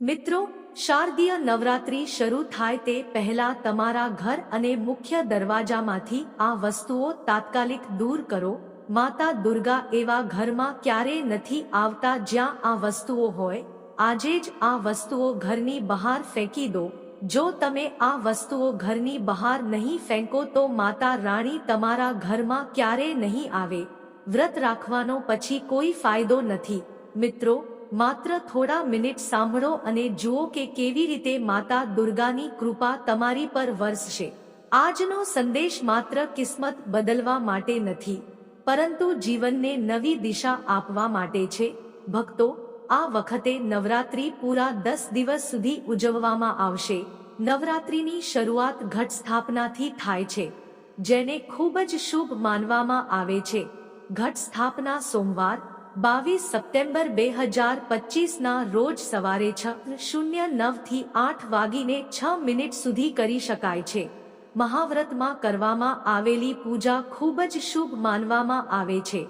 મિત્રો, શારદીય નવરાત્રિ શરૂ થાય તે પહેલા તમારા ઘર અને મુખ્ય દરવાજામાંથી આ વસ્તુઓ તાત્કાલિક દૂર કરો. માતા દુર્ગા એવા ઘરમાં ક્યારેય નથી આવતા જ્યાં આ વસ્તુઓ હોય? આજે જ આ વસ્તુઓ ઘરની બહાર ફેંકી દો. જો તમે આ વસ્તુઓ ઘરની બહાર નહીં ફેંકો તો માતા રાણી તમારા ઘરમાં ક્યારેય નહીં આવે? વ્રત રાખવાનો પછી કોઈ ફાયદો નથી. મિત્રો માત્ર થોડા મિનિટ સાંભળો અને જુઓ કે કેવી રીતે માતા દુર્ગાની કૃપા તમારી પર વરસશે. આજનો સંદેશ માત્ર કિસ્મત બદલવા માટે નથી, પરંતુ જીવનને નવી દિશા આપવા માટે છે. ભક્તો, આ વખતે નવરાત્રી પૂરા દસ દિવસ સુધી ઉજવવામાં આવશે. નવરાત્રીની શરૂઆત ઘટ સ્થાપનાથી થાય છે, જેને ખૂબ જ શુભ માનવામાં આવે છે. ઘટ સ્થાપના સોમવાર બાવીસ સપ્ટેમ્બર બે હજાર પચીસના રોજ સવારે છ શૂન્ય નવથી આઠ વાગીને છ મિનિટ સુધી કરી શકાય છે. મહાવ્રતમાં કરવામાં આવેલી પૂજા ખૂબ જ શુભ માનવામાં આવે છે.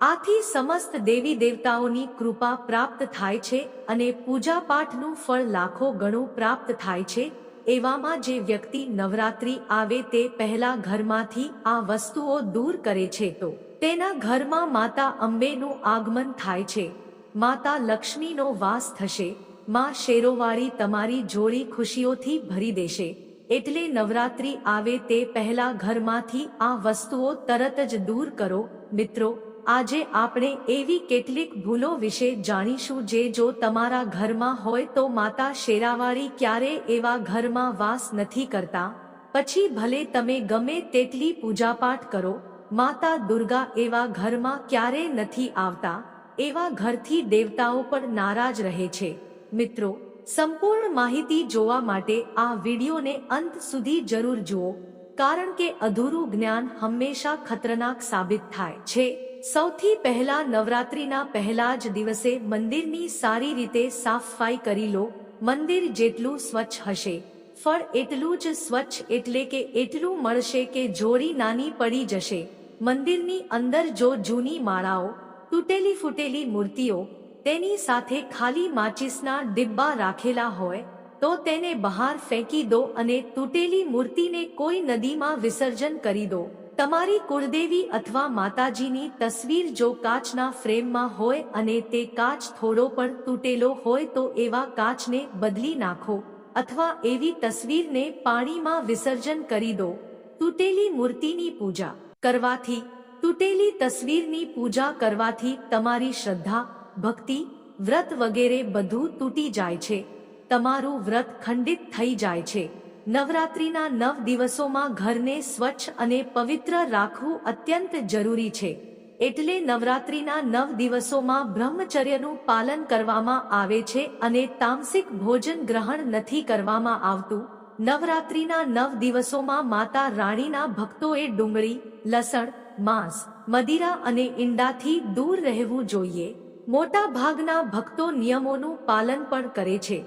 આથી સમસ્ત દેવી દેવતાઓની કૃપા પ્રાપ્ત થાય છે અને પૂજાપાઠનું ફળ લાખો ગણું પ્રાપ્ત થાય છે. એવામાં જે વ્યક્તિ નવરાત્રી આવે તે પહેલા ઘરમાંથી આ વસ્તુઓ દૂર કરે છે તો તેના ઘરમાં માતા અંબેનું આગમન થાય છે. માતા લક્ષ્મીનો વાસ થશે. માં શેરોવાળી તમારી જોડી ખુશીઓથી ભરી દેશે. એટલે નવરાત્રી આવે તે પહેલા ઘરમાંથી આ વસ્તુઓ તરત જ દૂર કરો. મિત્રો, આજે આપણે એવી કેટલીક ભૂલો વિશે જાણીશું જે જો તમારા ઘરમાં હોય તો માતા શેરાવાળી ક્યારે એવા ઘરમાં વાસ નથી કરતા. પછી ભલે તમે ગમે તેટલી પૂજાપાઠ કરો માતા દુર્ગા એવા ઘરમાં ક્યારે નથી આવતા, એવા ઘરથી દેવતાઓ પણ નારાજ રહે છે. મિત્રો, સંપૂર્ણ માહિતી જોવા માટે આ વિડીયોને અંત સુધી જરૂર જુઓ, કારણ કે અધૂરું જ્ઞાન હંમેશા ખતરનાક સાબિત થાય છે. સૌથી પહેલા નવરાત્રીના પહેલા જ દિવસે મંદિરની સારી રીતે સાફસફાઈ કરી લો, મંદિર જેટલું સ્વચ્છ હશે. ફળ એટલું જ સ્વચ્છ એટલે કે એટલું મળશે કે જોડી નાની પડી જશે. મંદિરની અંદર જો જૂની માળાઓ, તૂટેલી ફૂટેલી મૂર્તિઓ તેની સાથે ખાલી માચિસના ડિબ્બા રાખેલા હોય, તો તેને બહાર ફેંકી દો અને તૂટેલી મૂર્તિને કોઈ નદીમાં વિસર્જન કરી દો. તમારી કુળદેવી અથવા માતાજીની તસવીર જો કાચના ફ્રેમમાં હોય અને તે કાચ થોડો પણ તૂટેલો હોય તો એવા કાચને બદલી નાખો અથવા એવી તસવીરને પાણીમાં વિસર્જન કરી દો. તૂટેલી મૂર્તિની પૂજા. કરવાથી, તૂટેલી તસવીરની પૂજા કરવાથી તમારી શ્રદ્ધા, ભક્તિ, વ્રત વગેરે બધું તૂટી જાય છે. તમારું વ્રત ખંડિત થઈ જાય છે. નવરાત્રિના નવ દિવસોમાં ઘરને સ્વચ્છ અને પવિત્ર રાખવું અત્યંત જરૂરી છે. એટલે નવરાત્રિના નવ દિવસોમાં બ્રહ્મચર્યનું પાલન કરવામાં આવે છે અને તામસિક ભોજન ગ્રહણ નથી કરવામાં આવતું. નવરાત્રીના નવ દિવસોમાં માતા રાણીના ભક્તોએ ડુંગળી, લસણ, માંસ, મદિરા અને ઈંડાથી દૂર રહેવું જોઈએ. મોટા ભાગના ભક્તો નિયમોનું પાલન પણ કરે છે.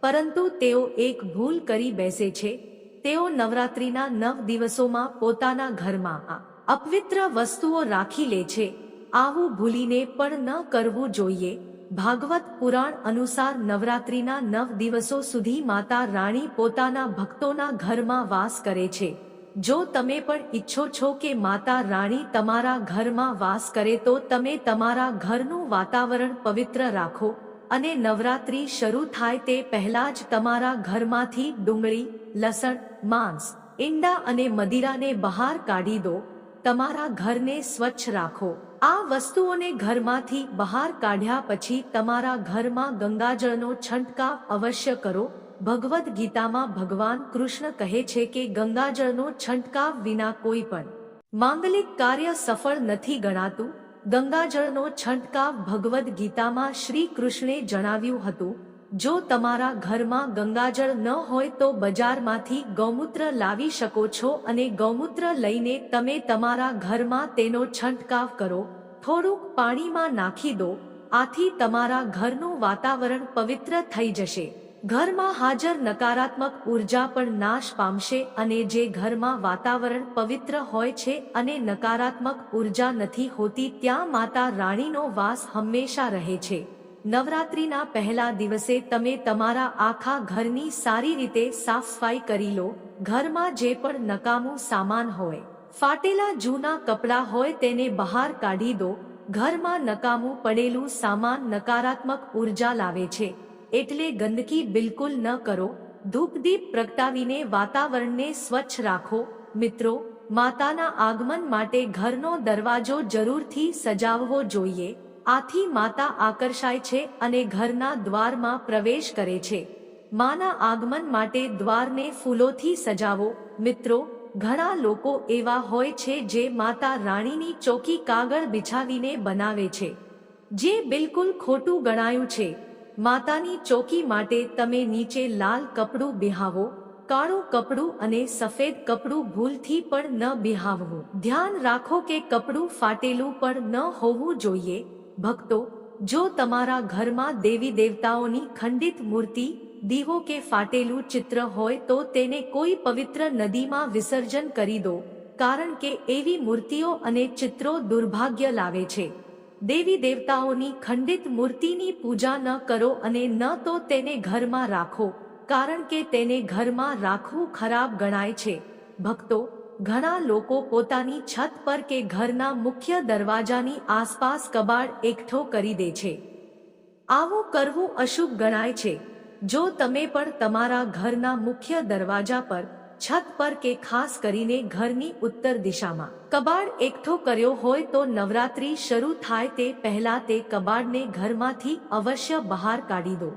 પરંતુ તેઓ એક ભૂલ કરી બેસે છે. તેઓ નવરાત્રીના નવ દિવસોમાં પોતાના ઘરમાં અપવિત્ર વસ્તુઓ રાખી લે છે. આવું ભૂલીને પણ ન કરવું જોઈએ. ભાગવત પુરાણ અનુસાર નવરાત્રિના નવ દિવસો સુધી માતા રાણી પોતાના ભક્તોના ઘરમાં વાસ કરે છે. જો તમે પણ ઈચ્છો છો કે માતા રાણી તમારા ઘરમાં વાસ કરે તો તમે તમારા ઘરનું વાતાવરણ પવિત્ર રાખો અને નવરાત્રી શરૂ થાય તે પહેલા જ તમારા ઘરમાંથી ડુંગળી, લસણ, માંસ, ઈંડા અને મદિરાને બહાર કાઢી દો. તમારા ઘરને સ્વચ્છ રાખો. આ વસ્તુઓને ઘરમાંથી બહાર કાઢ્યા પછી તમારા ઘરમાં ગંગાજળનો છંટકાવ અવશ્ય કરો. ભગવદ્ ગીતામાં ભગવાન કૃષ્ણ કહે છે કે ગંગાજળનો છંટકાવ વિના કોઈ પણ માંગલિક કાર્ય સફળ નથી ગણાતું. ગંગાજળનો છંટકાવ ભગવદ્ ગીતામાં શ્રી કૃષ્ણે જણાવ્યું હતું. જો તમારા ઘરમાં ગંગાજળ ન હોય તો બજારમાંથી ગૌમૂત્ર લાવી શકો છો અને ગૌમૂત્ર લઈને તમે તમારા ઘરમાં તેનો છંટકાવ કરો. થોડુંક પાણીમાં નાખી દો. આથી તમારા ઘરનું વાતાવરણ પવિત્ર થઈ જશે. ઘરમાં હાજર નકારાત્મક ઊર્જા પણ નાશ પામશે અને જે ઘરમાં વાતાવરણ પવિત્ર હોય છે અને નકારાત્મક ઊર્જા નથી હોતી, ત્યાં માતા રાણીનો વાસ હંમેશા રહે છે. નવરાત્રિના પહેલા દિવસે તમે તમારા આખા ઘરની સારી રીતે સાફ સફાઈ કરી લો, ઘરમાં જે પણ નકામું સામાન હોય, ફાટેલા જૂના કપડાં હોય તેને બહાર કાઢી દો, ઘરમાં નકામું પડેલું સામાન નકારાત્મક ઊર્જા લાવે છે, એટલે ગંદકી બિલકુલ ન કરો, ધૂપદીપ પ્રગટાવીને વાતાવરણને સ્વચ્છ રાખો, મિત્રો, માતાના આગમન માટે ઘરનો દરવાજો જરૂરથી સજાવવો જોઈએ આથી માતા આકર્ષાય છે અને ઘરના દ્વારમાં પ્રવેશ કરે છે. માના આગમન માટે દ્વારને ફૂલોથી સજાવો. મિત્રો, ઘણા લોકો એવા હોય છે જે માતા રાણીની ચોકી કાગળ બિછાવીને બનાવે છે, જે બિલકુલ ખોટું ગણાયું છે. માતાની ચોકી માટે તમે નીચે લાલ કપડું બિહાવો, કાળું કપડું અને સફેદ કપડું ભૂલથી પણ ન બિહાવવું. ધ્યાન રાખો કે કપડું ફાટેલું પણ ન હોવું જોઈએ. ભક્તો, જો તમારા ઘરમાં દેવી દેવતાઓની ખંડિત મૂર્તિ, દીવો કે ફાટેલું ચિત્ર હોય તો તેને કોઈ પવિત્ર નદીમાં વિસર્જન કરી દો, કારણ કે એવી મૂર્તિઓ અને ચિત્રો દુર્ભાગ્ય લાવે છે. દેવી દેવતાઓની ખંડિત મૂર્તિની પૂજા ન કરો અને ન તો તેને ઘરમાં રાખો, કારણ કે તેને ઘરમાં રાખવું ખરાબ ગણાય છે. ભક્તો ઘણા લોકો પોતાની છત પર કે ઘરના મુખ્ય દરવાજાની આસપાસ કબાડ એકઠો કરી દે છે. આવું કરવું અશુભ ગણાય છે. જો તમે પણ તમારા ઘરના મુખ્ય દરવાજા પર, છત પર કે ખાસ કરીને ઘરની ઉત્તર દિશામાં કબાડ એકઠો કર્યો હોય તો નવરાત્રી શરૂ થાય તે પહેલા તે કબાડને ઘરમાંથી અવશ્ય બહાર કાઢી દો.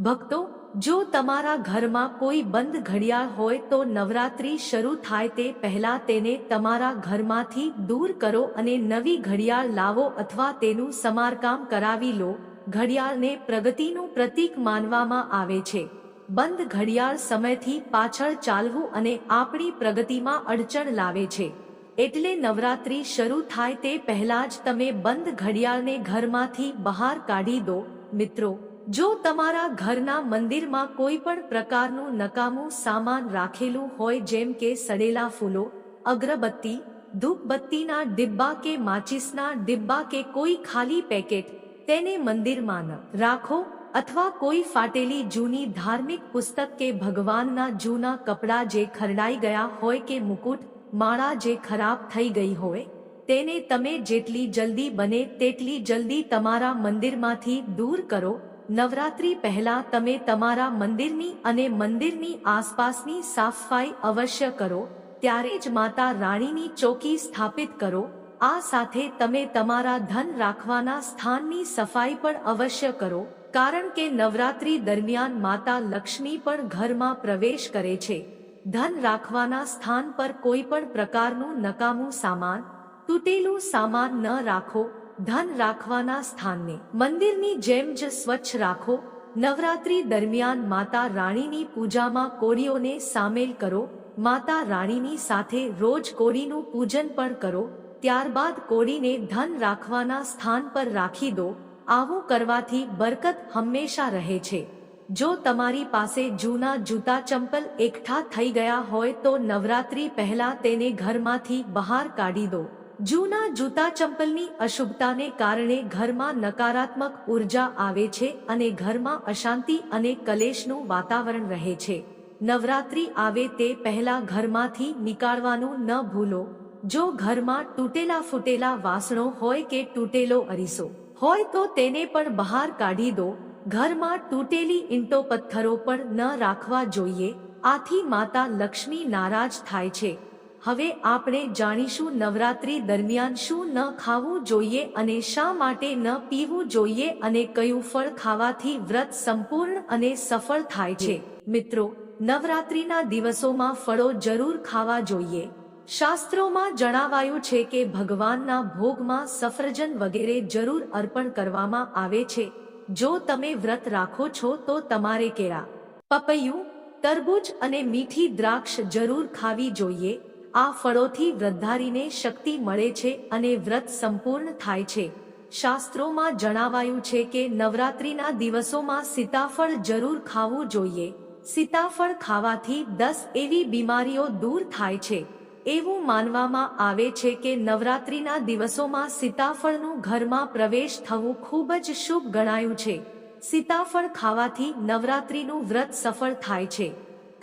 ભક્તો જો તમારા ઘરમાં કોઈ બંધ ઘડિયાળ હોય તો નવરાત્રી શરૂ થાય તે પહેલા તેને તમારા ઘરમાંથી દૂર કરો અને નવી ઘડિયાળ લાવો અથવા તેનું સમારકામ કરાવી લો. ઘડિયાળને પ્રગતિનું પ્રતીક માનવામાં આવે છે. બંધ ઘડિયાળ સમયથી પાછળ ચાલવું અને આપણી પ્રગતિમાં અડચણ લાવે છે. એટલે નવરાત્રી શરૂ થાય તે પહેલા જ તમે બંધ ઘડિયાળને ઘરમાંથી બહાર કાઢી દો. મિત્રો જો તમારા ઘરના મંદિરમાં કોઈ પણ પ્રકારનું નકામું સામાન રાખેલું હોય જેમ કે સડેલા ફૂલો, અગરબત્તી, ધૂપબત્તીના ડિબ્બા કે માચિસના ડિબ્બા કે કોઈ ખાલી પેકેટ, તેને મંદિરમાં ન રાખો અથવા કોઈ ફાટેલી જૂની ધાર્મિક પુસ્તક કે ભગવાનના જૂના કપડાં જે ખરડાઈ ગયા હોય કે મુકુટ, માળા જે ખરાબ થઈ ગઈ હોય, તેને તમે જેટલી જલ્દી બને તેટલી જલ્દી તમારા મંદિરમાંથી દૂર કરો નવરાત્રી પહેલા તમે તમારા મંદિરની અને મંદિરની આસપાસની સાફસફાઈ અવશ્ય કરો, ત્યારે જ માતા રાણીની ચોકી સ્થાપિત કરો, આ સાથે તમે તમારા ધન રાખવાના સ્થાનની સફાઈ પણ અવશ્ય કરો, કારણ કે નવરાત્રી દરમિયાન માતા લક્ષ્મી પણ ઘરમાં પ્રવેશ કરે છે. ધન રાખવાના સ્થાન પર કોઈ પણ પ્રકારનું નકામું સામાન, તૂટેલું સામાન ન રાખો ધન રાખવાના સ્થાનને. મંદિરની જેમ જ સ્વચ્છ રાખો. નવરાત્રી દરમિયાન માતા રાણીની પૂજામાં કોળીઓને સામેલ કરો. માતા રાણીની સાથે રોજ કોળીનું પૂજન પણ કરો. ત્યારબાદ કોળીને ધન રાખવાના સ્થાન પર રાખી દો. આવું કરવાથી બરકત હંમેશા રહે છે. જો તમારી પાસે જૂના જૂતા ચંપલ એકઠા થઈ ગયા હોય તો નવરાત્રી પહેલા તેને ઘરમાંથી બહાર કાઢી દો. જૂના જૂતા ચંપલની અશુભતાને કારણે ઘરમાં નકારાત્મક ઊર્જા આવે છે અને ઘરમાં અશાંતિ અને કલેશનું વાતાવરણ રહે છે. નવરાત્રી આવે તે પહેલા ઘરમાંથી નીકાળવાનું ન ભૂલો. જો ઘરમાં તૂટેલા ફૂટેલા વાસણો હોય કે તૂટેલો અરીસો હોય તો તેને પણ બહાર કાઢી દો. ઘરમાં તૂટેલી ઈંટો પથ્થરો પણ ન રાખવા જોઈએ. આથી માતા લક્ષ્મી નારાજ થાય છે. હવે આપણે જાણીશું નવરાત્રી દરમિયાન શું ન ખાવું જોઈએ અને શા માટે ન પીવું જોઈએ અને કયું ફળ ખાવાથી વ્રત સંપૂર્ણ અને સફળ થાય છે. મિત્રો, નવરાત્રીના દિવસોમાં ફળો જરૂર ખાવા જોઈએ. શાસ્ત્રોમાં જણાવાયું છે કે ભગવાનના ભોગમાં સફરજન વગેરે જરૂર અર્પણ કરવામાં આવે છે. જો તમે વ્રત રાખો છો તો તમારે કેળા, પપૈયું, તરબૂચ અને મીઠી દ્રાક્ષ જરૂર ખાવી જોઈએ. આ ફળોથી વૃદ્ધારીને શક્તિ મળે છે અને વ્રત સંપૂર્ણ થાય છે. શાસ્ત્રોમાં જણાવાયું છે કે નવરાત્રિના દિવસોમાં સીતાફળ જરૂર ખાવું જોઈએ. સીતાફળ ખાવાથી દસ એવી બીમારીઓ દૂર થાય છે. એવું માનવામાં આવે છે કે નવરાત્રિના દિવસોમાં સીતાફળનું ઘરમાં પ્રવેશ થવું ખૂબ જ શુભ ગણાયું છે. સીતાફળ ખાવાથી નવરાત્રિનું વ્રત સફળ થાય છે.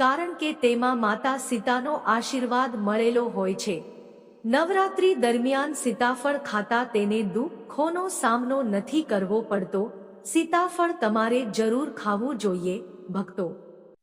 કારણ કે તેમાં માતા સીતાનો આશીર્વાદ મળેલો હોય છે. નવરાત્રી દરમિયાન સીતાફળ ખાતા તેને દુઃખોનો સામનો નથી કરવો પડતો. સીતાફળ તમારે જરૂર ખાવું જોઈએ, ભક્તો.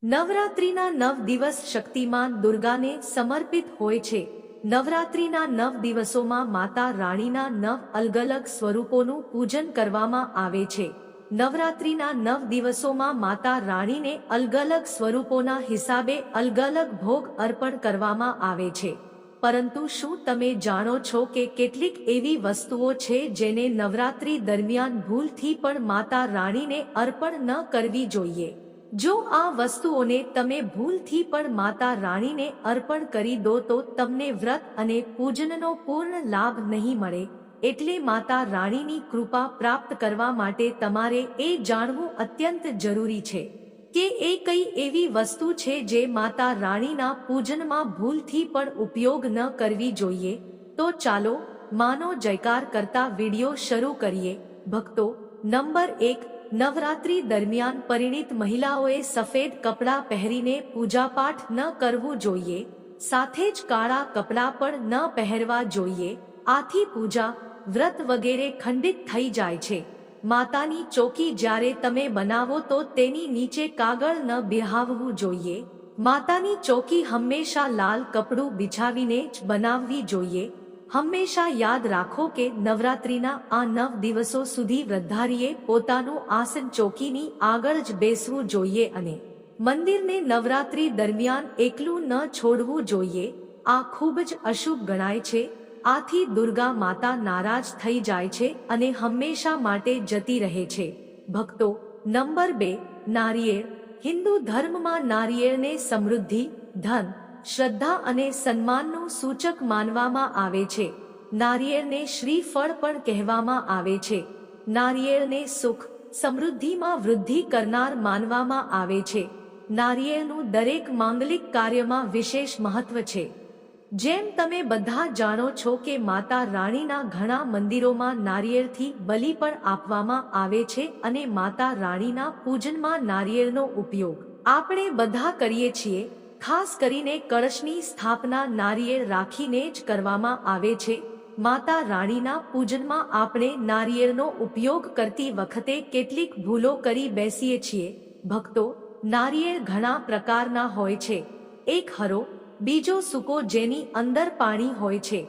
નવરાત્રીના નવ દિવસ શક્તિમાન દુર્ગાને સમર્પિત હોય છે. નવરાત્રીના નવ દિવસોમાં માતા રાણીના નવ અલગ અલગ સ્વરૂપોનું પૂજન કરવામાં આવે છે. નવરાત્રીના નવ દિવસોમાં માતા રાણીને અલગ અલગ સ્વરૂપોના હિસાબે અલગ અલગ ભોગ અર્પણ કરવામાં આવે છે. પરંતુ શું તમે જાણો છો કે કેટલીક એવી વસ્તુઓ છે જેને નવરાત્રી દરમિયાન ભૂલથી પણ માતા રાણીને અર્પણ ન કરવી જોઈએ? જો આ વસ્તુઓને તમે ભૂલથી પણ માતા રાણીને અર્પણ કરી દો તો તમને વ્રત અને પૂજનનો પૂર્ણ લાભ નહીં મળે. એટલે માતા રાણીની કૃપા પ્રાપ્ત કરવા માટે તમારે એ જાણવું અત્યંત જરૂરી છે કે એ કઈ એવી વસ્તુ છે જે માતા રાણીના પૂજનમાં ભૂલથી પણ ઉપયોગ ન કરવી જોઈએ. તો ચાલો, માનો જયકાર કરતા વિડિયો શરૂ કરીએ. ભક્તો, નંબર એક, નવરાત્રી દરમિયાન પરિણીત મહિલાઓએ સફેદ કપડાં પહેરીને પૂજાપાઠ ન કરવું જોઈએ. સાથે જ કાળા કપડાં પણ ન પહેરવા જોઈએ. આથી પૂજા વ્રત વગેરે ખંડિત થઈ જાય છે. માતાની ચોકી જ્યારે તમે બનાવો તો તેની નીચે કાગળ ન બિહાવવું જોઈએ. માતાની ચોકી હંમેશા લાલ કપડું બિછાવીને જ બનાવવી જોઈએ. હંમેશા યાદ રાખો કે નવરાત્રિના આ નવ દિવસો સુધી વૃદ્ધારીએ પોતાનું આસન ચોકીની આગળ જ બેસવું જોઈએ અને મંદિરને નવરાત્રિ દરમિયાન એકલું ન છોડવું જોઈએ. આ ખૂબ જ અશુભ ગણાય છે. આથી દુર્ગા માતા નારાજ થઈ જાય છે અને હંમેશા માટે જતી રહે છે. ભક્તો, નંબર બે, નારિયેળ. હિન્દુ ધર્મમાં નારિયેળને સમૃદ્ધિ, ધન, શ્રદ્ધા અને સન્માનનું સૂચક માનવામાં આવે છે. નારિયેળને શ્રીફળ પણ કહેવામાં આવે છે. નારિયેળને સુખ, સમૃદ્ધિમાં વૃદ્ધિ કરનાર માનવામાં આવે છે. નારિયેળનું દરેક માંગલિક કાર્યમાં વિશેષ મહત્વ છે. જેમ તમે બધા જાણો છો કે માતા રાણીના ઘણા મંદિરોમાં નારિયેળથી બલિ પણ આપવામાં આવે છે અને માતા રાણીના પૂજનમાં નારિયેળનો ઉપયોગ આપણે બધા કરીએ છીએ, ખાસ કરીને કળશની સ્થાપના નારિયેળ રાખીને જ કરવામાં આવે છે. માતા રાણીના પૂજનમાં આપણે નારિયેળનો ઉપયોગ કરતી વખતે કેટલીક ભૂલો કરી બેસીએ છીએ. ભક્તો, નારિયેળ ઘણા પ્રકારના હોય છે. એક હરો બીજો સૂકો જેની અંદર પાણી હોય છે,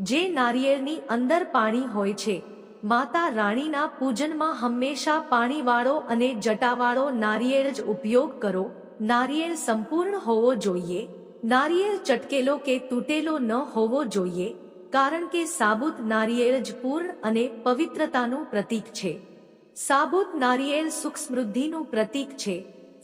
જે નારિયેળની અંદર પાણી હોય છે. માતા રાણીના પૂજનમાં હંમેશા પાણીવાળો અને જટાવાળો નારિયેળ જ ઉપયોગ કરો. નારિયેળ સંપૂર્ણ હોવો જોઈએ. નારિયેળ ચટકેલો કે તૂટેલો ન હોવો જોઈએ, કારણ કે સાબુત નારિયેળ જ પૂર્ણ અને પવિત્રતાનું પ્રતીક છે. સાબુત નારિયેળ સુખ સમૃદ્ધિનું પ્રતીક છે.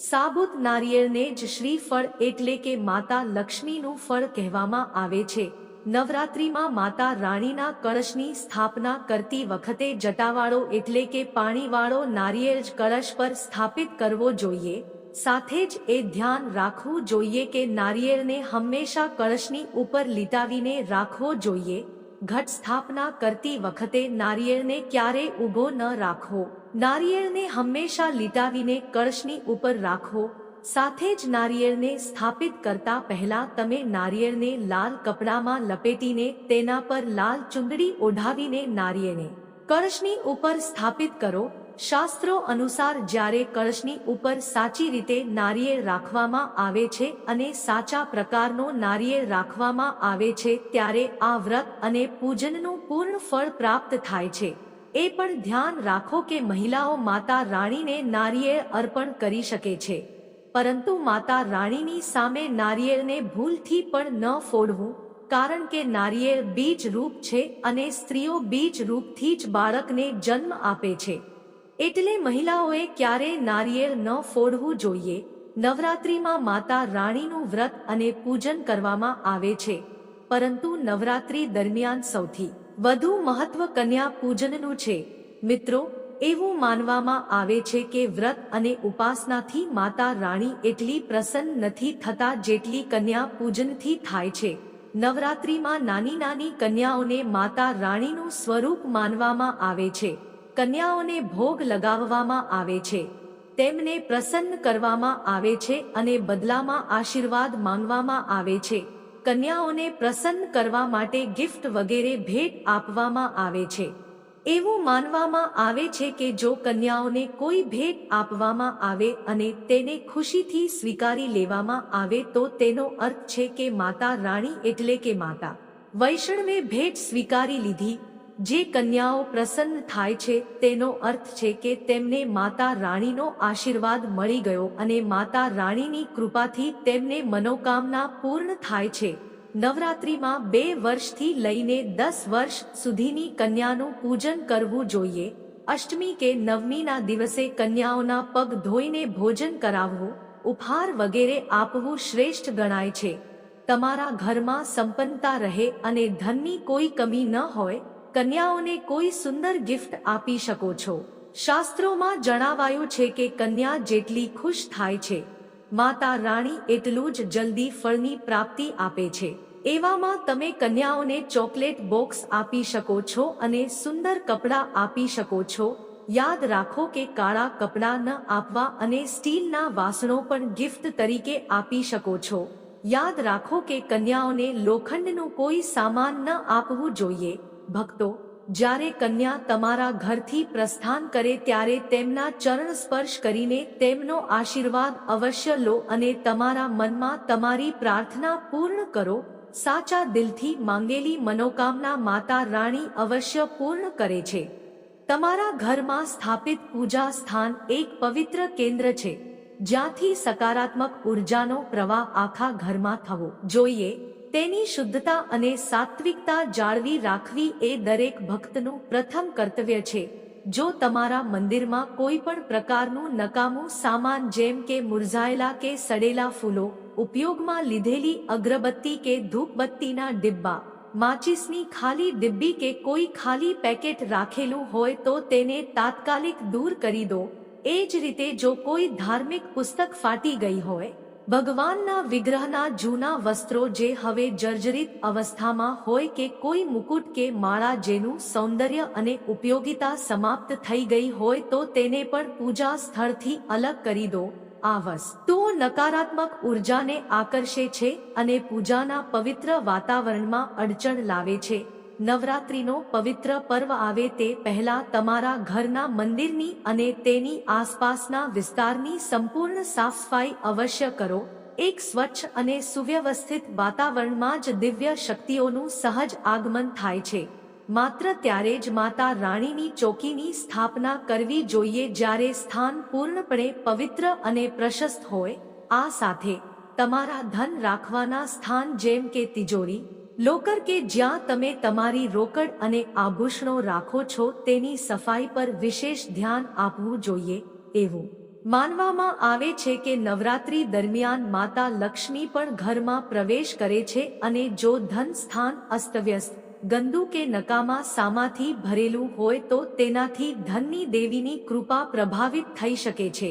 સાબુત નારિયેળને જ શ્રીફળ એટલે કે માતા લક્ષ્મીનું ફળ કહેવામાં આવે છે. નવરાત્રિમાં માતા રાણીના કળશની સ્થાપના કરતી વખતે જટાવાળો એટલે કે પાણીવાળો નારિયેળ જ કળશ પર સ્થાપિત કરવો જોઈએ. સાથે જ એ ધ્યાન રાખવું જોઈએ કે નારિયેળને હંમેશા કળશની ઉપર લીટાવીને રાખવો જોઈએ. ઘટ સ્થાપના કરતી વખતે નારિયેળને ક્યારે ઊભો ન રાખવો નારિયેળને હંમેશા લીટાવીને કળશની ઉપર રાખો, સાથે જ નારિયેળને સ્થાપિત કરતા પહેલા તમે નારિયેળને લાલ કપડામાં લપેટીને તેના પર લાલ ચુંદડી ઓઢાવીને નારિયેળને કળશની ઉપર સ્થાપિત કરો. શાસ્ત્રો અનુસાર જ્યારે કળશની ઉપર સાચી રીતે નારિયેળ રાખવામાં આવે છે અને સાચા પ્રકારનો નારિયેળ રાખવામાં આવે છે, ત્યારે આ વ્રત અને પૂજનનું પૂર્ણ ફળ પ્રાપ્ત થાય છે. એ પણ ધ્યાન રાખો કે મહિલાઓ માતા રાણીને નારિયેળ અર્પણ કરી શકે છે. પરંતુ માતા રાણીની સામે નારિયેળને ભૂલથી પણ ન ફોડવું, કારણ કે નારિયેળ બીજ રૂપ છે અને સ્ત્રીઓ બીજ રૂપથી જ બાળકને જન્મ આપે છે. એટલે મહિલાઓએ ક્યારે નારિયેળ ન ફોડવું જોઈએ. નવરાત્રિમાં માતા રાણીનું વ્રત અને પૂજન કરવામાં આવે છે. પરંતુ નવરાત્રિ દરમિયાન સૌથી વધુ મહત્વ કન્યા પૂજનનું છે. મિત્રો, એવું માનવામાં આવે છે કે વ્રત અને ઉપાસનાથી માતા રાણી એટલી પ્રસન્ન નથી થતા જેટલી કન્યા પૂજનથી થાય છે. નવરાત્રિમાં નાની નાની કન્યાઓને માતા રાણીનું સ્વરૂપ માનવામાં આવે છે. કન્યાઓને ભોગ લગાવવામાં આવે છે. તેમને પ્રસન્ન કરવામાં આવે છે અને બદલામાં આશીર્વાદ માંગવામાં આવે છે. કન્યાઓને પ્રસન્ન કરવા માટે ગિફ્ટ વગેરે ભેટ આપવામાં આવે છે. એવું માનવામાં આવે છે કે જો કન્યાઓને કોઈ ભેટ આપવામાં આવે અને તેને ખુશીથી સ્વીકારી લેવામાં આવે તો તેનો અર્થ છે કે માતા રાણી એટલે કે માતા. વૈષ્ણવે ભેટ સ્વીકારી લીધી જે કન્યાઓ પ્રસન્ન થાય છે, તેનો અર્થ છે કે તેમને માતા રાણીનો આશીર્વાદ મળી ગયો અને માતા રાણીની કૃપાથી તેમને મનોકામના પૂર્ણ થાય છે. નવરાત્રિમાં બે વર્ષથી લઈને દસ વર્ષ સુધીની કન્યાનું પૂજન કરવું જોઈએ. અષ્ટમી કે નવમીના દિવસે કન્યાઓના પગ ધોઈને ભોજન કરાવવું, ઉપહાર વગેરે આપવું શ્રેષ્ઠ ગણાય છે. તમારા ઘરમાં સંપન્નતા રહે અને ધનની કોઈ કમી ન હોય કન્યાઓને કોઈ સુંદર ગિફ્ટ આપી શકો છો. શાસ્ત્રોમાં જણાવાયું છે કે કન્યા જેટલી ખુશ થાય છે, માતા રાણી એટલું જ જલ્દી ફળની પ્રાપ્તિ આપે છે. એવામાં તમે કન્યાઓને ચોકલેટ બોક્સ આપી શકો છો અને સુંદર કપડાં આપી શકો છો. યાદ રાખો કે કાળા કપડાં ન આપવા અને સ્ટીલના વાસણો પણ ગિફ્ટ તરીકે આપી શકો છો. યાદ રાખો કે કન્યાઓને લોખંડનું કોઈ સામાન ન આપવું જોઈએ. ભક્તો, જ્યારે કન્યા તમારા ઘરથી પ્રસ્થાન કરે ત્યારે તેમના ચરણ સ્પર્શ કરીને તેમનો આશીર્વાદ અવશ્ય લો અને તમારા મનમાં તમારી પ્રાર્થના પૂર્ણ કરો. સાચા દિલથી માંગેલી મનોકામના માતા રાણી અવશ્ય પૂર્ણ કરે છે. તમારા ઘરમાં સ્થાપિત પૂજા સ્થાન એક પવિત્ર કેન્દ્ર છે. જ્યાંથી સકારાત્મક ઉર્જાનો પ્રવાહ આખા ઘરમાં થવો જોઈએ. તેની શુદ્ધતા અને સાત્વિકતા જાળવી રાખવી એ દરેક ભક્તનું પ્રથમ કર્તવ્ય છે. જો તમારા મંદિરમાં કોઈ પણ પ્રકારનું નકામું સામાન જેમ કે મુરઝાયેલા કે સડેલા ફૂલો, ઉપયોગમાં લીધેલી અગરબત્તી કે ધૂપબત્તીના ડિબ્બા, માચિસની ખાલી ડિબ્બી કે કોઈ ખાલી પેકેટ રાખેલું હોય તો તેને તાત્કાલિક દૂર કરી દો. એ જ રીતે જો કોઈ ધાર્મિક પુસ્તક ફાટી ગઈ હોય ભગવાનના વિગ્રહના જૂના વસ્ત્રો જે હવે જર્જરિત અવસ્થામાં હોય કે કોઈ મુકુટ કે માળા જેનું સૌંદર્ય અને ઉપયોગિતા સમાપ્ત થઈ ગઈ હોય તો તેને પણ પૂજા સ્થળથી અલગ કરી દો. આ વસ્તુઓ નકારાત્મક ઉર્જાને આકર્ષે છે અને પૂજાના પવિત્ર વાતાવરણમાં અડચણ લાવે છે. નવરાત્રીનો પવિત્ર પર્વ આવે તે પહેલા તમારા ઘરના મંદિરની અને તેની આસપાસના વિસ્તારની સંપૂર્ણ સાફ સફાઈ અવશ્ય કરો. એક સ્વચ્છ અને સુવ્યવસ્થિત વાતાવરણમાં જ દિવ્ય શક્તિઓનું સહજ આગમન થાય છે. માત્ર ત્યારે જ માતા રાણીની ચોકીની સ્થાપના કરવી જોઈએ જ્યારે સ્થાન પૂર્ણપણે પવિત્ર અને પ્રશસ્ત હોય. આ સાથે તમારા ધન રાખવાના સ્થાન જેમ કે તિજોરી લોકર કે જ્યાં તમે તમારી રોકડ અને આભૂષણો રાખો છો તેની સફાઈ પર વિશેષ ધ્યાન આપવું જોઈએ, એવું માનવામાં આવે છે કે નવરાત્રી દરમિયાન માતા લક્ષ્મી પણ ઘરમાં પ્રવેશ કરે છે અને જો ધન સ્થાન અસ્તવ્યસ્ત, ગંદુ કે નકામા સામાથી ભરેલું હોય તો તેનાથી ધનની દેવીની કૃપા પ્રભાવિત થઈ શકે છે.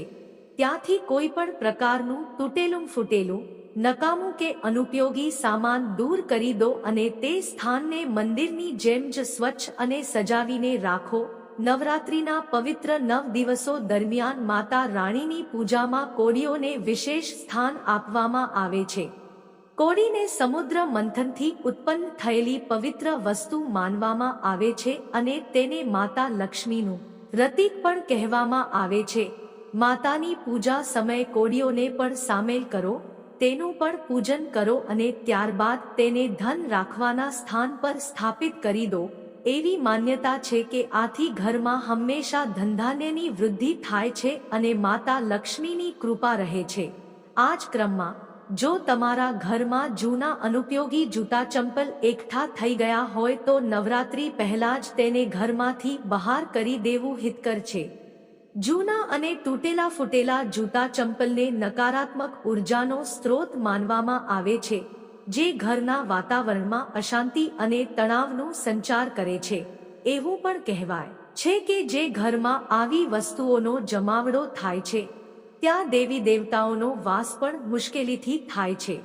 ત્યાંથી કોઈ પણ પ્રકારનું તૂટેલું ફૂટેલું નકામું કે અનુપયોગી સામાન દૂર કરી દો અને તે સ્થાનને મંદિરની જેમ જ સ્વચ્છ અને સજાવીને રાખો. નવરાત્રિના પવિત્ર નવ દિવસો દરમિયાન માતા રાણીની પૂજામાં કોળીઓને વિશેષ સ્થાન આપવામાં આવે છે. કોળીને સમુદ્ર મંથનથી ઉત્પન્ન થયેલી પવિત્ર વસ્તુ માનવામાં આવે છે અને તેને માતા લક્ષ્મીનું રતિક પણ કહેવામાં આવે છે. માતાની પૂજા સમયે કોળીઓને પણ સામેલ કરો. તેનું પણ પૂજન કરો અને ત્યારબાદ તેને ધન રાખવાના સ્થાન પર સ્થાપિત કરી દો. એવી માન્યતા છે કે આથી ઘરમાં હંમેશા ધંધાન્યની વૃદ્ધિ થાય છે અને માતા લક્ષ્મીની કૃપા રહે છે. આ જ ક્રમમાં, જો તમારા ઘરમાં જૂના અનુપયોગી જૂતા ચંપલ એકઠા થઈ ગયા હોય તો નવરાત્રી પહેલા જ તેને ઘરમાંથી બહાર કરી દેવું હિતકર છે. જૂના અને તૂટેલા ફૂટેલા જૂતા ચંપલને નકારાત્મક ઉર્જાનો સ્ત્રોત માનવામાં આવે છે, જે ઘરના વાતાવરણમાં અશાંતિ અને તણાવનો સંચાર કરે છે. એવું પણ કહેવાય છે કે જે ઘરમાં આવી વસ્તુઓનો જમાવડો થાય છે, ત્યાં દેવી દેવતાઓનો વાસ પણ મુશ્કેલીથી થાય છે.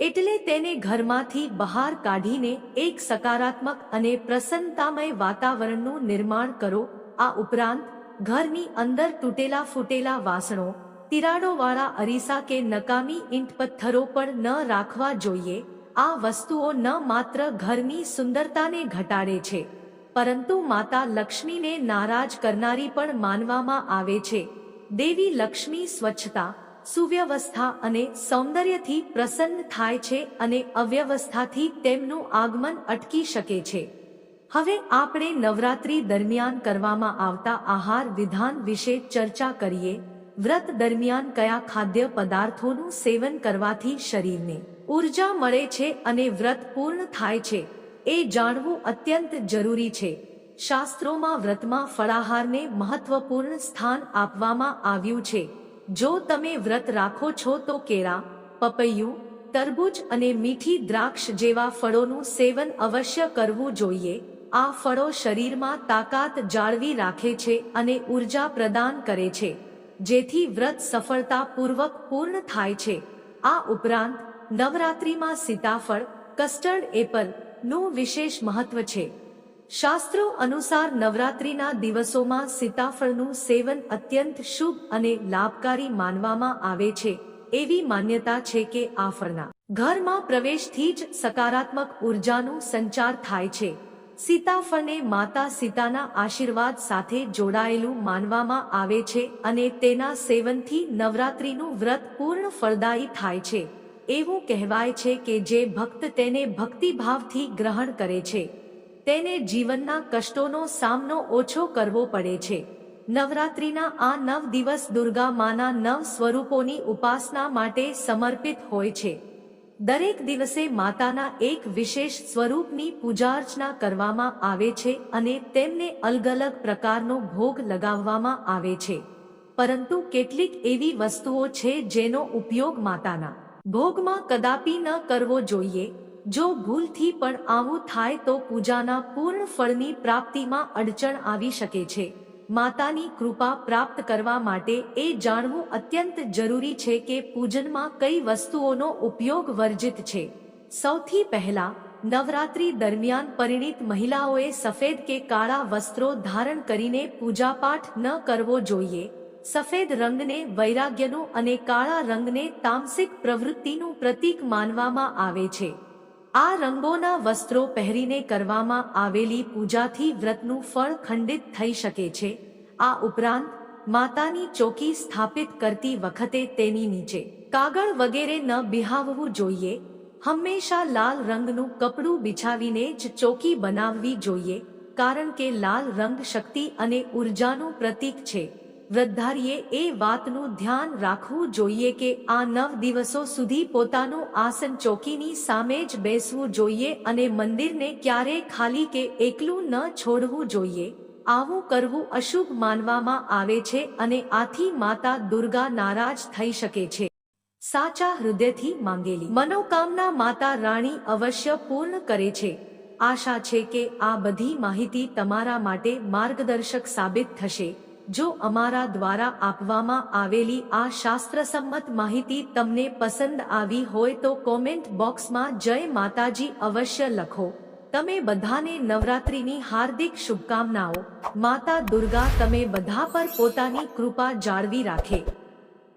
એટલે તેને ઘરમાંથી બહાર કાઢીને એક સકારાત્મક અને પ્રસન્નતામય વાતાવરણનું નિર્માણ કરો, આ ઉપરાંત ઘરની અંદર તૂટેલા ફૂટેલા વાસણો, તિરાડોવાળા અરીસા કે નકામી ઈંટ પથ્થરો પણ ન રાખવા જોઈએ. આ વસ્તુઓ ન માત્ર ઘરની સુંદરતાને ઘટાડે છે, પરંતુ માતા લક્ષ્મીને નારાજ કરનારી પણ માનવામાં આવે છે. દેવી લક્ષ્મી સ્વચ્છતા, સુવ્યવસ્થા અને સૌંદર્યથી પ્રસન્ન થાય છે અને અવ્યવસ્થાથી તેમનું આગમન અટકી શકે છે. હવે આપણે નવરાત્રી દરમિયાન કરવામાં આવતા આહાર વિધાન વિશે ચર્ચા કરીએ. વ્રત દરમિયાન કયા ખાદ્ય પદાર્થોનું સેવન કરવાથી શરીરને ઊર્જા મળે છે અને વ્રત પૂર્ણ થાય છે, એ જાણવું અત્યંત જરૂરી છે. શાસ્ત્રોમાં વ્રતમાં ફળાહારને મહત્વપૂર્ણ સ્થાન આપવામાં આવ્યું છે. જો તમે વ્રત રાખો છો તો કેળા, પપૈયું, તરબૂચ અને મીઠી દ્રાક્ષ જેવા ફળોનું સેવન અવશ્ય કરવું જોઈએ. આ ફળો શરીરમાં તાકાત જાળવી રાખે છે અને ઊર્જા પ્રદાન કરે છે, જેથી વ્રત સફળતાપૂર્વક પૂર્ણ થાય છે. આ ઉપરાંત, નવરાત્રિમાં સીતાફળ, કસ્ટર્ડ એપલનું વિશેષ મહત્વ છે. શાસ્ત્રો અનુસાર નવરાત્રિના દિવસોમાં સીતાફળનું સેવન અત્યંત શુભ અને લાભકારી માનવામાં આવે છે, એવી માન્યતા છે કે આ ફળના ઘરમાં પ્રવેશથી જ સકારાત્મક ઉર્જાનું સંચાર થાય છે. સીતાફળને માતા સીતાના આશીર્વાદ સાથે જોડાયેલું માનવામાં આવે છે અને તેના સેવનથી નવરાત્રિનું વ્રત પૂર્ણ ફળદાયી થાય છે. એવું કહેવાય છે કે જે ભક્ત તેને ભક્તિભાવથી ગ્રહણ કરે છે. તેને જીવનના કષ્ટોનો સામનો ઓછો કરવો પડે છે. નવરાત્રિના આ નવ દિવસ દુર્ગા માના નવ સ્વરૂપોની ઉપાસના માટે સમર્પિત હોય છે. દરેક દિવસે માતાના એક વિશેષ સ્વરૂપની પૂજા અર્ચના કરવામાં આવે છે અને તેમને અલગ અલગ પ્રકારનો ભોગ લગાવવામાં આવે છે. પરંતુ કેટલીક એવી વસ્તુઓ છે જેનો ઉપયોગ માતાના ભોગમાં કદાપી ન કરવો જોઈએ. જો ભૂલથી પણ આવું થાય તો પૂજાના પૂર્ણ ફળની પ્રાપ્તિમાં અડચણ આવી શકે છે. માતાની કૃપા પ્રાપ્ત કરવા માટે એ જાણવું અત્યંત જરૂરી છે કે પૂજનમાં કઈ વસ્તુઓનો ઉપયોગ વર્જિત છે. સૌથી પહેલા, નવરાત્રી દરમિયાન પરિણીત મહિલાઓએ સફેદ કે કાળા વસ્ત્રો ધારણ કરીને પૂજાપાઠ ન કરવો જોઈએ. સફેદ રંગને વૈરાગ્યનું અને કાળા રંગને તામસિક પ્રવૃત્તિનું પ્રતીક માનવામાં આવે છે. આ રંગોના વસ્ત્રો પહેરીને કરવામાં આવેલી પૂજાથી વ્રતનું ફળ ખંડિત થઈ શકે છે. આ ઉપરાંત, માતાની ચોકી સ્થાપિત કરતી વખતે તેની નીચે કાગળ વગેરે ન બિહાવવું જોઈએ. હંમેશા લાલ રંગનું કપડું બિછાવીને જ ચોકી બનાવવી જોઈએ, કારણ કે લાલ રંગ શક્તિ અને ઉર્જાનું પ્રતીક છે. વૃદ્ધારીએ એ વાતનું ધ્યાન રાખવું જોઈએ કે આ નવ દિવસો સુધી પોતાનું આસન ચોકીની સામે જ બેસવું જોઈએ અને મંદિરને ક્યારેય ખાલી કે એકલું ન છોડવું જોઈએ. આવું કરવું અશુભ માનવામાં આવે છે અને આથી માતા દુર્ગા નારાજ થઈ શકે છે. સાચા હૃદયથી માંગેલી. મનોકામના માતા રાણી અવશ્ય પૂર્ણ કરે છે. આશા છે કે આ બધી માહિતી તમારા માટે માર્ગદર્શક સાબિત થશે. જો અમારા દ્વારા આપવામાં આવેલી આ શાસ્ત્રસંમત માહિતી તમને પસંદ આવી હોય તો કોમેન્ટ બોક્સમાં જય માતાજી અવશ્ય લખો. તમે બધાને નવરાત્રીની હાર્દિક શુભકામનાઓ. માતા દુર્ગા તમે બધા પર પોતાની કૃપા જાળવી રાખે.